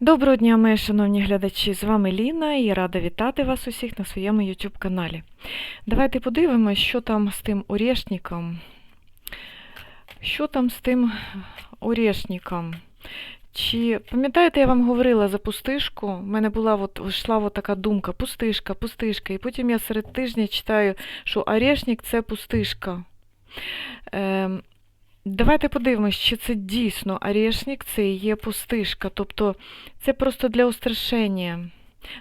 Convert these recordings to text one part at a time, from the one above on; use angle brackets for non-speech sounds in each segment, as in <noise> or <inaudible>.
Доброго дня, мої шановні глядачі! З вами Ліна і рада вітати вас усіх на своєму YouTube каналі. Давайте подивимось, що там з тим орешником. Що там з тим орешником? Чи пам'ятаєте, я вам говорила за пустишку? У мене була от, йшла от така думка: пустишка, пустишка. І потім я серед тижня читаю, що орешник це пустишка. Ем, Давайте подивимось, чи це дійсно орешник, це і є пустишка. Тобто це просто для устрашення.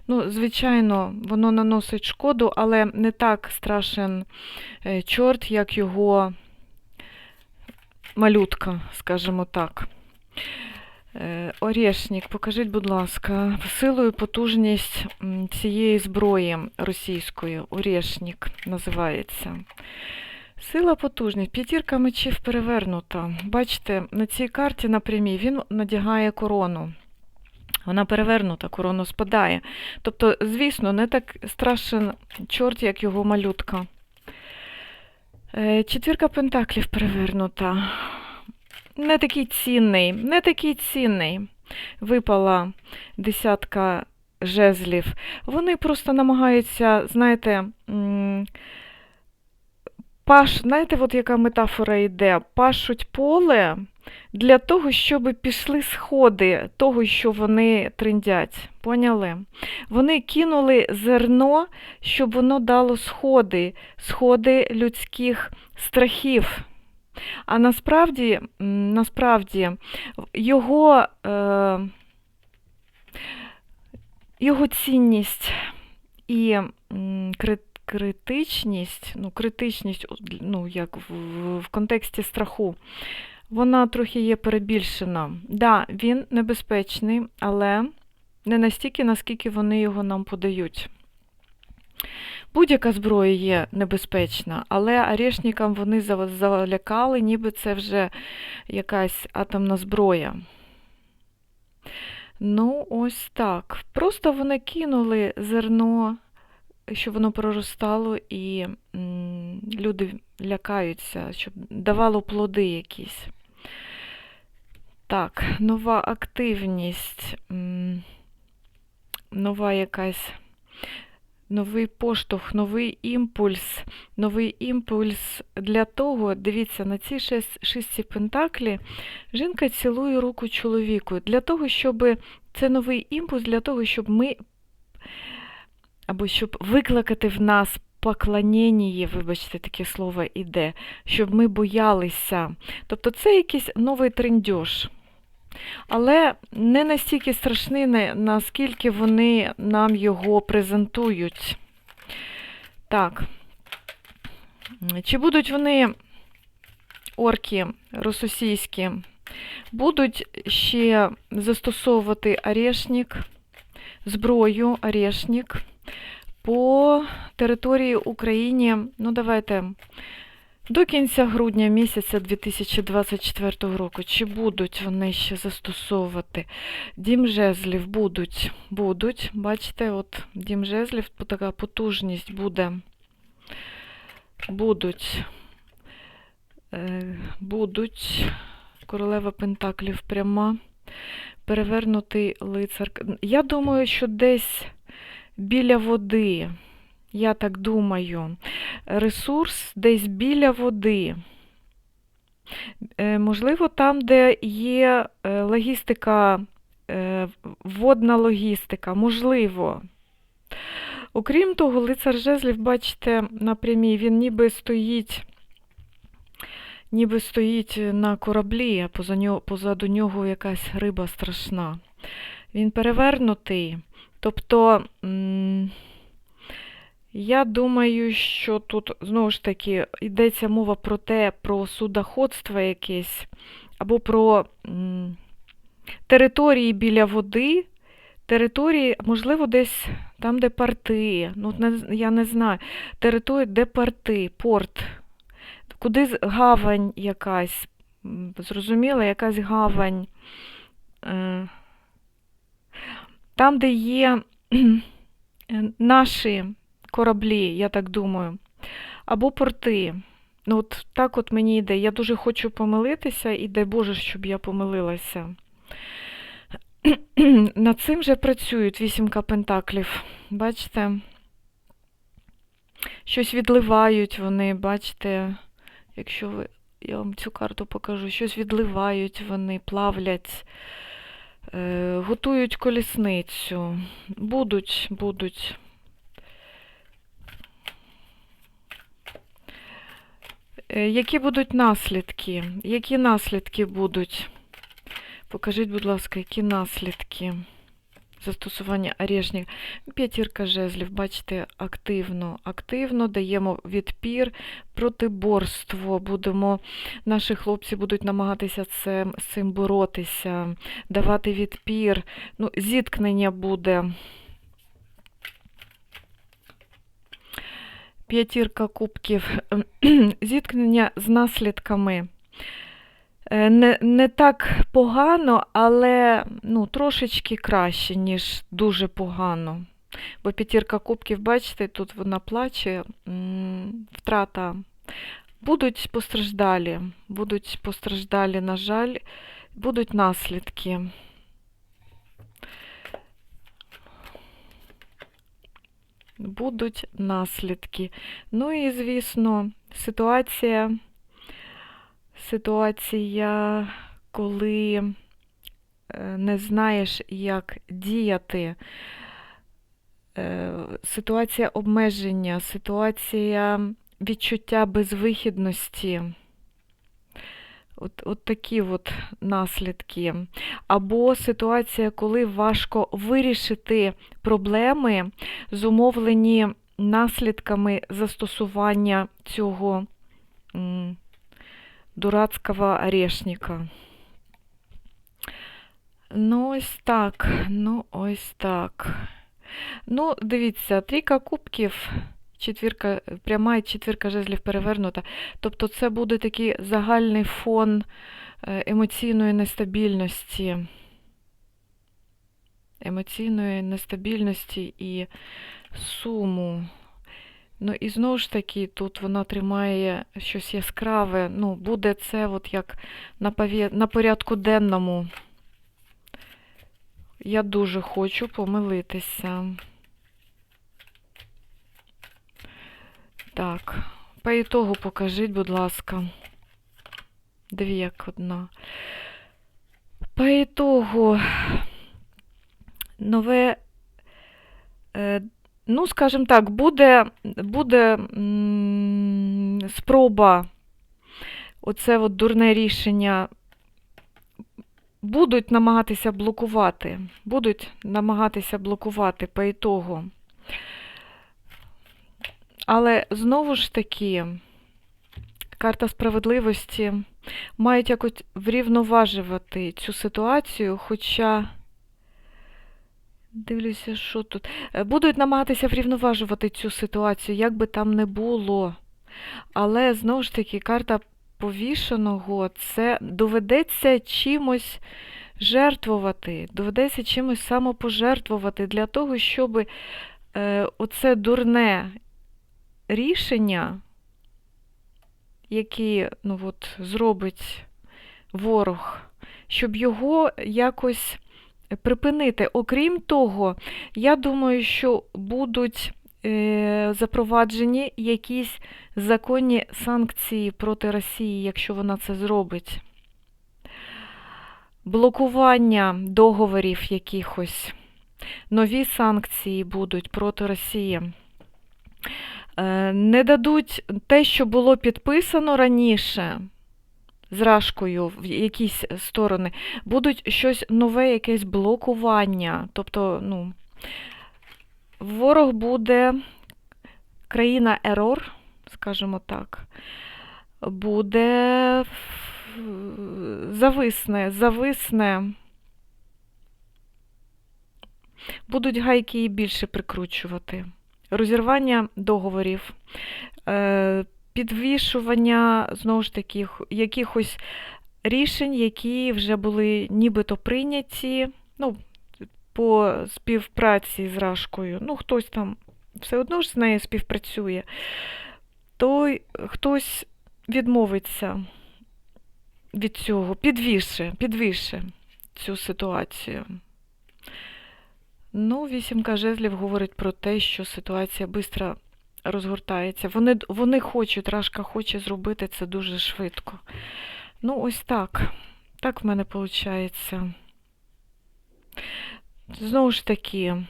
Ну, звичайно, воно наносить шкоду, але не так страшен е, чорт, як його малютка, скажімо так. Е, Орешник, покажіть, будь ласка, силу і потужність цієї зброї російської. Орешник називається. Сила потужність. П'ятірка мечів перевернута. Бачите, на цій карті на прямій він надягає корону. Вона перевернута, корона спадає. Тобто, звісно, не так страшен чорт, як його малютка. Е, Четвірка пентаклів перевернута. Не такий цінний, не такий цінний. Випала десятка жезлів. Вони просто намагаються, знаєте, паш, знаєте, от яка метафора йде? Пашуть поле для того, щоб пішли сходи того, що вони триндять. Поняли? Вони кинули зерно, щоб воно дало сходи, сходи людських страхів. А насправді, насправді його, е, його цінність і крит- критичність, ну, критичність, ну, як в, в- контексті страху, вона трохи є перебільшена. Да, він небезпечний, але не настільки, наскільки вони його нам подають. Будь-яка зброя є небезпечна, але орешникам вони залякали, ніби це вже якась атомна зброя. Ну, ось так. Просто вони кинули зерно, щоб воно проростало, і люди лякаються, щоб давало плоди якісь. Так, нова активність, нова якась, новий поштовх, новий імпульс, новий імпульс для того, дивіться, на цій шест- шістці пентаклі жінка цілує руку чоловіку. Для того, щоб це новий імпульс, для того, щоб ми або щоб викликати в нас поклонення, вибачте, таке слово іде, щоб ми боялися. Тобто це якийсь новий трендьош. Але не настільки страшний, наскільки вони нам його презентують. Так. Чи будуть вони орки російські, будуть ще застосовувати орешник, зброю, орешник по території України, ну давайте, до кінця грудня місяця 2024 року. Чи будуть вони ще застосовувати? Дім жезлів будуть, будуть. Бачите, от дім жезлів, така потужність буде. Будуть. Е, будуть. Королева Пентаклів пряма. Перевернутий лицар. Я думаю, що десь біля води. Я так думаю. Ресурс десь біля води. Е, Можливо, там, де є е, логістика, е, водна логістика, можливо. Окрім того, лицар жезлів, бачите, на прямій, він ніби стоїть, ніби стоїть на кораблі, а позаду нього якась риба страшна. Він перевернутий. Тобто, я думаю, що тут знову ж таки йдеться мова про те, про судоходство якесь, або про території біля води, території, можливо, десь там, де порти, ну, я не знаю, території, де порти, порт, куди гавань якась, зрозуміла, якась гавань. Там, де є <clears throat> наші кораблі, я так думаю, або порти. Ну, от так от мені йде. Я дуже хочу помилитися, і дай Боже, щоб я помилилася. <clears throat> над цим же працюють вісімка пентаклів. Бачите? Щось відливають вони, бачите, якщо ви, я вам цю карту покажу, щось відливають вони, плавлять, готують колісницю. Будуть, будуть. Е, Які будуть наслідки? Які наслідки будуть? Покажіть, будь ласка, які наслідки застосування орешник. П'ятірка жезлів, бачите, активно, активно даємо відпір, протиборство. Будемо, наші хлопці будуть намагатися це, з цим боротися, давати відпір. Ну, зіткнення буде. П'ятірка кубків. Зіткнення з наслідками. Е, Не, не так погано, але ну, трошечки краще, ніж дуже погано. Бо п'ятірка кубків, бачите, тут вона плаче, втрата. Будуть постраждалі, будуть постраждалі, на жаль, будуть наслідки. Будуть наслідки. Ну і, звісно, ситуація, ситуація, коли е, не знаєш, як діяти, е, ситуація обмеження, ситуація відчуття безвихідності. От, от такі от наслідки. Або ситуація, коли важко вирішити проблеми, зумовлені наслідками застосування цього м, дурацького орешника. Ну, ось так. Ну, ось так. Ну, дивіться, трійка кубків, четвірка пряма і четвірка жезлів перевернута. Тобто це буде такий загальний фон е, емоційної нестабільності. Емоційної нестабільності і суму. Ну і знову ж таки, тут вона тримає щось яскраве. Ну, буде це от як на, пові... на порядку денному. Я дуже хочу помилитися. Так, по ітогу покажіть, будь ласка. Дві як одна. По ітогу нове, е, ну, скажімо так, буде, буде спроба оце от дурне рішення будуть намагатися блокувати. Будуть намагатися блокувати по ітогу. Але знову ж таки, карта справедливості мають якось врівноважувати цю ситуацію, хоча. Дивлюся, що тут. Е, Будуть намагатися врівноважувати цю ситуацію, як би там не було. Але знову ж таки, карта повішеного це доведеться чимось жертвувати, доведеться чимось самопожертвувати для того, щоб е, оце дурне рішення, яке ну, от, зробить ворог, щоб його якось припинити. Окрім того, я думаю, що будуть е, запроваджені якісь законні санкції проти Росії, якщо вона це зробить. Блокування договорів якихось, нові санкції будуть проти Росії. Е, Не дадуть те, що було підписано раніше з Рашкою в якісь сторони, будуть щось нове, якесь блокування. Тобто, ну, ворог буде країна ерор, скажімо так, буде зависне, зависне. Будуть гайки і більше прикручувати. Розірвання договорів, е, підвішування, знову ж таки, якихось рішень, які вже були нібито прийняті, ну, по співпраці з Рашкою. Ну, хтось там все одно ж з нею співпрацює, то хтось відмовиться від цього, підвіше, підвіше цю ситуацію. Ну, вісімка жезлів говорить про те, що ситуація швидко розгортається. Вони, вони хочуть, Рашка хоче зробити це дуже швидко. Ну, ось так. Так в мене виходить. Знову ж таки,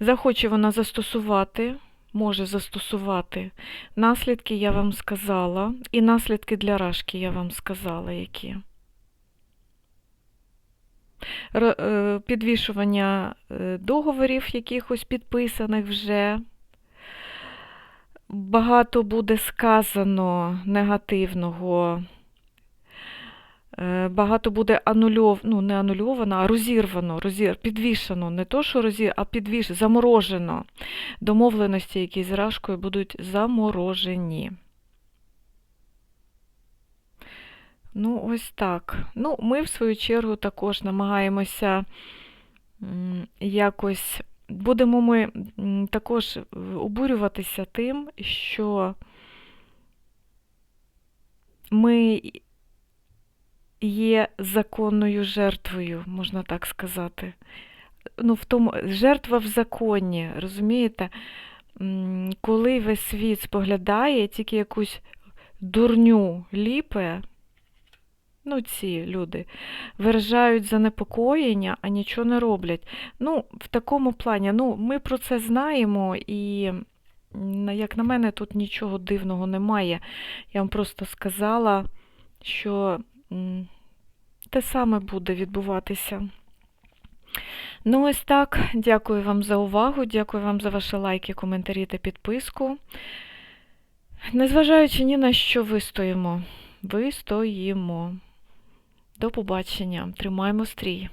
захоче вона застосувати, може застосувати наслідки, я вам сказала, і наслідки для Рашки я вам сказала, які. Е, Підвішування е, договорів якихось підписаних вже. Багато буде сказано негативного. Е, Багато буде анульов... ну, не анульовано, а розірвано, розір... підвішено. Не то, що розір... а підвіш... заморожено. Домовленості, які з Рашкою будуть заморожені. Ну, ось так. Ну, ми, в свою чергу, також намагаємося якось. Будемо ми також е, обурюватися тим, що ми є законною жертвою, можна так сказати. Ну, в тому, жертва в законі, розумієте? Коли весь світ споглядає, тільки якусь дурню ліпе, ну, ці люди, виражають занепокоєння, а нічого не роблять. Ну, в такому плані, ну, ми про це знаємо, і, як на мене, тут нічого дивного немає. Я вам просто сказала, що те саме буде відбуватися. Ну, ось так. Дякую вам за увагу, дякую вам за ваші лайки, коментарі та підписку. Незважаючи ні на що вистоїмо. Вистоїмо. До побачення. Тримаємо стрій.